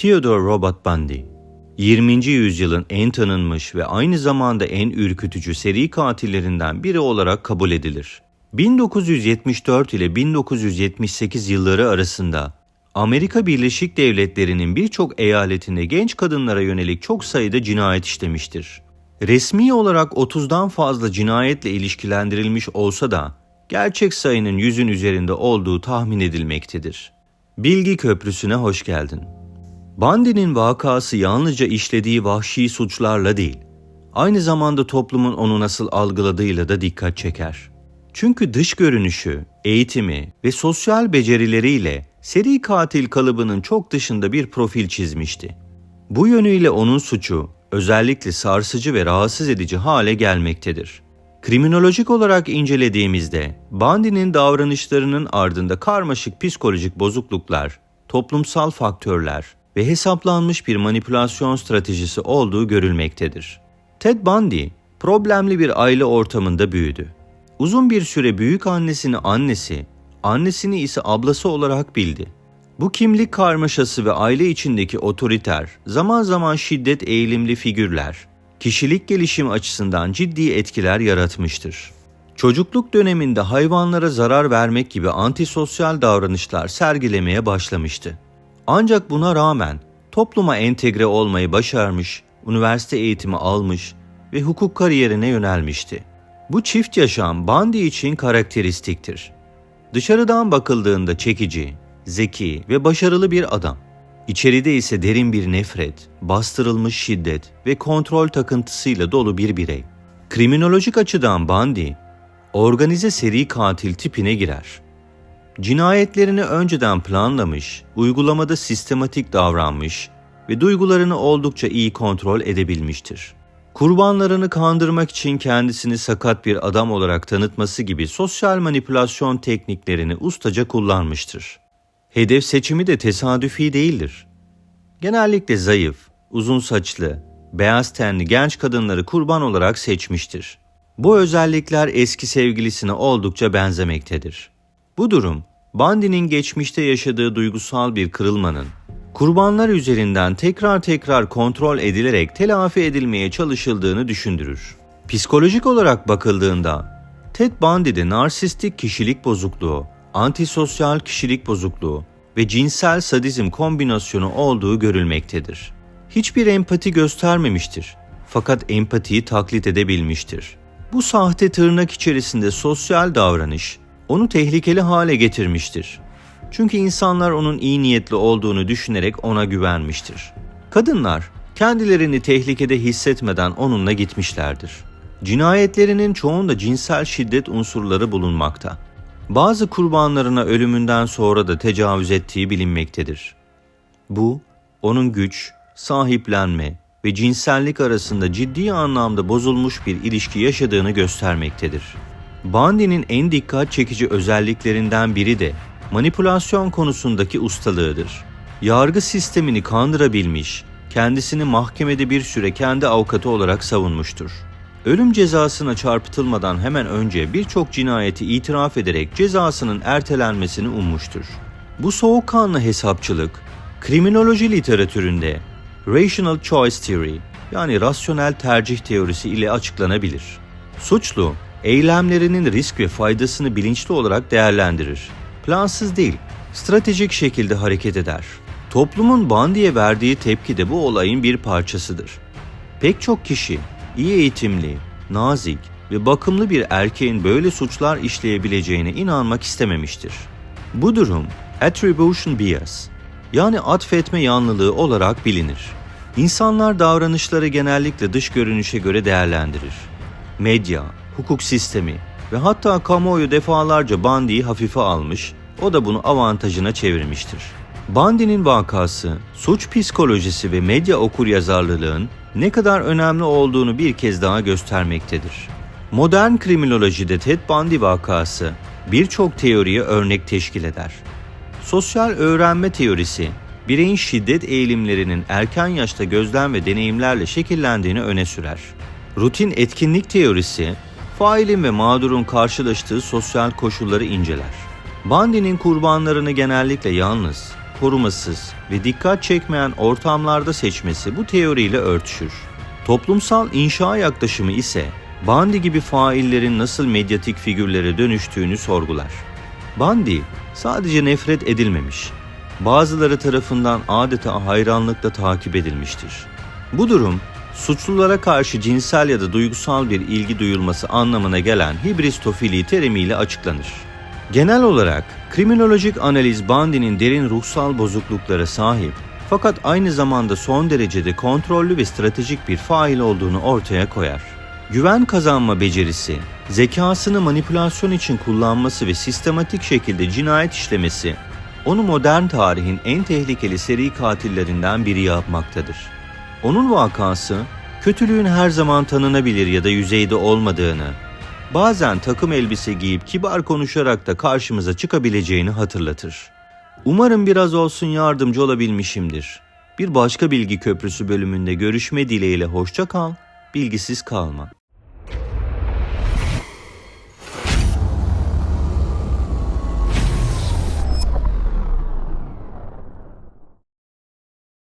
Theodore Robert Bundy 20. yüzyılın en tanınmış ve aynı zamanda en ürkütücü seri katillerinden biri olarak kabul edilir. 1974 ile 1978 yılları arasında Amerika Birleşik Devletleri'nin birçok eyaletinde genç kadınlara yönelik çok sayıda cinayet işlemiştir. Resmi olarak 30'dan fazla cinayetle ilişkilendirilmiş olsa da gerçek sayının yüzün üzerinde olduğu tahmin edilmektedir. Bilgi Köprüsü'ne hoş geldin. Bundy'nin vakası yalnızca işlediği vahşi suçlarla değil, aynı zamanda toplumun onu nasıl algıladığıyla da dikkat çeker. Çünkü dış görünüşü, eğitimi ve sosyal becerileriyle seri katil kalıbının çok dışında bir profil çizmişti. Bu yönüyle onun suçu özellikle sarsıcı ve rahatsız edici hale gelmektedir. Kriminolojik olarak incelediğimizde Bundy'nin davranışlarının ardında karmaşık psikolojik bozukluklar, toplumsal faktörler ve hesaplanmış bir manipülasyon stratejisi olduğu görülmektedir. Ted Bundy problemli bir aile ortamında büyüdü. Uzun bir süre büyük annesini annesi, annesini ise ablası olarak bildi. Bu kimlik karmaşası ve aile içindeki otoriter, zaman zaman şiddet eğilimli figürler, kişilik gelişimi açısından ciddi etkiler yaratmıştır. Çocukluk döneminde hayvanlara zarar vermek gibi antisosyal davranışlar sergilemeye başlamıştı. Ancak buna rağmen topluma entegre olmayı başarmış, üniversite eğitimi almış ve hukuk kariyerine yönelmişti. Bu çift yaşam Bundy için karakteristiktir. Dışarıdan bakıldığında çekici, zeki ve başarılı bir adam. İçeride ise derin bir nefret, bastırılmış şiddet ve kontrol takıntısıyla dolu bir birey. Kriminolojik açıdan Bundy, organize seri katil tipine girer. Cinayetlerini önceden planlamış, uygulamada sistematik davranmış ve duygularını oldukça iyi kontrol edebilmiştir. Kurbanlarını kandırmak için kendisini sakat bir adam olarak tanıtması gibi sosyal manipülasyon tekniklerini ustaca kullanmıştır. Hedef seçimi de tesadüfi değildir. Genellikle zayıf, uzun saçlı, beyaz tenli genç kadınları kurban olarak seçmiştir. Bu özellikler eski sevgilisine oldukça benzemektedir. Bu durum, Bundy'nin geçmişte yaşadığı duygusal bir kırılmanın, kurbanlar üzerinden tekrar tekrar kontrol edilerek telafi edilmeye çalışıldığını düşündürür. Psikolojik olarak bakıldığında, Ted Bundy'de narsistik kişilik bozukluğu, antisosyal kişilik bozukluğu ve cinsel sadizm kombinasyonu olduğu görülmektedir. Hiçbir empati göstermemiştir fakat empatiyi taklit edebilmiştir. Bu sahte tırnak içerisinde sosyal davranış onu tehlikeli hale getirmiştir. Çünkü insanlar onun iyi niyetli olduğunu düşünerek ona güvenmiştir. Kadınlar kendilerini tehlikede hissetmeden onunla gitmişlerdir. Cinayetlerinin çoğunda cinsel şiddet unsurları bulunmakta. Bazı kurbanlarına ölümünden sonra da tecavüz ettiği bilinmektedir. Bu, onun güç, sahiplenme ve cinsellik arasında ciddi anlamda bozulmuş bir ilişki yaşadığını göstermektedir. Bundy'nin en dikkat çekici özelliklerinden biri de manipülasyon konusundaki ustalığıdır. Yargı sistemini kandırabilmiş, kendisini mahkemede bir süre kendi avukatı olarak savunmuştur. Ölüm cezasına çarpıtılmadan hemen önce birçok cinayeti itiraf ederek cezasının ertelenmesini ummuştur. Bu soğukkanlı hesapçılık, kriminoloji literatüründe rational choice theory yani rasyonel tercih teorisi ile açıklanabilir. Suçlu, eylemlerinin risk ve faydasını bilinçli olarak değerlendirir. Plansız değil, stratejik şekilde hareket eder. Toplumun Bundy'ye verdiği tepki de bu olayın bir parçasıdır. Pek çok kişi iyi eğitimli, nazik ve bakımlı bir erkeğin böyle suçlar işleyebileceğine inanmak istememiştir. Bu durum attribution bias yani atfetme yanlılığı olarak bilinir. İnsanlar davranışları genellikle dış görünüşe göre değerlendirir. Medya, hukuk sistemi ve hatta kamuoyu defalarca Bundy'yi hafife almış, o da bunu avantajına çevirmiştir. Bundy'nin vakası, suç psikolojisi ve medya okuryazarlılığın ne kadar önemli olduğunu bir kez daha göstermektedir. Modern kriminolojide Ted Bundy vakası birçok teoriye örnek teşkil eder. Sosyal öğrenme teorisi, bireyin şiddet eğilimlerinin erken yaşta gözlem ve deneyimlerle şekillendiğini öne sürer. Rutin etkinlik teorisi, failin ve mağdurun karşılaştığı sosyal koşulları inceler. Bundy'nin kurbanlarını genellikle yalnız, korumasız ve dikkat çekmeyen ortamlarda seçmesi bu teoriyle örtüşür. Toplumsal inşa yaklaşımı ise Bundy gibi faillerin nasıl medyatik figürlere dönüştüğünü sorgular. Bundy sadece nefret edilmemiş, bazıları tarafından adeta hayranlıkla takip edilmiştir. Bu durum suçlulara karşı cinsel ya da duygusal bir ilgi duyulması anlamına gelen hibristofili terimiyle açıklanır. Genel olarak kriminolojik analiz Bundy'nin derin ruhsal bozukluklara sahip fakat aynı zamanda son derecede kontrollü ve stratejik bir fail olduğunu ortaya koyar. Güven kazanma becerisi, zekasını manipülasyon için kullanması ve sistematik şekilde cinayet işlemesi onu modern tarihin en tehlikeli seri katillerinden biri yapmaktadır. Onun vakası kötülüğün her zaman tanınabilir ya da yüzeyde olmadığını, bazen takım elbise giyip kibar konuşarak da karşımıza çıkabileceğini hatırlatır. Umarım biraz olsun yardımcı olabilmişimdir. Bir başka bilgi köprüsü bölümünde görüşme dileğiyle hoşça kal, bilgisiz kalma.